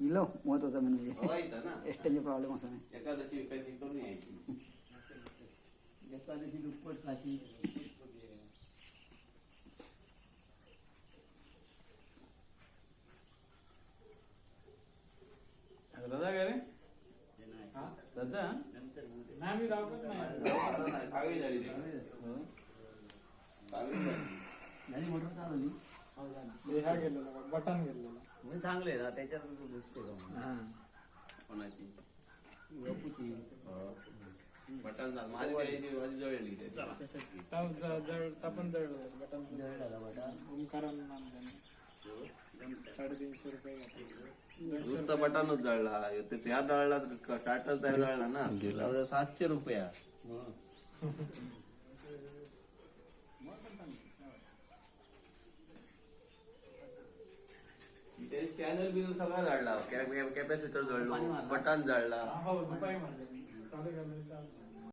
इलो महत्त्वाचा म्हणजे एसटीचे प्रॉब्लेम असा नाही एकादशी विकायची करून यायची एकादशी दुप्पट काशी दादा काय रे. हा दादा. नाही मी नाही काळी झाली ती झाली. मोटर चालवली हे गेलेला बटन गेलेला म्हणजे चांगले आहे ना त्याच्यात गोष्ट हा. कोणाची? बापूची बटन झालं. माझी माझी जळली त्याची. ताव ज- जळ तापण जळलं बटन जळला बटा ओमकारानं नाम साडेतीनशे रुपये. नुसतं बटनच जळला. ते त्या जळला टाटर त्या जळला ना. सातशे रुपया. ते स्कॅनर बिनर सगळा जळला कॅपॅसिटर जळलो बटन जळला.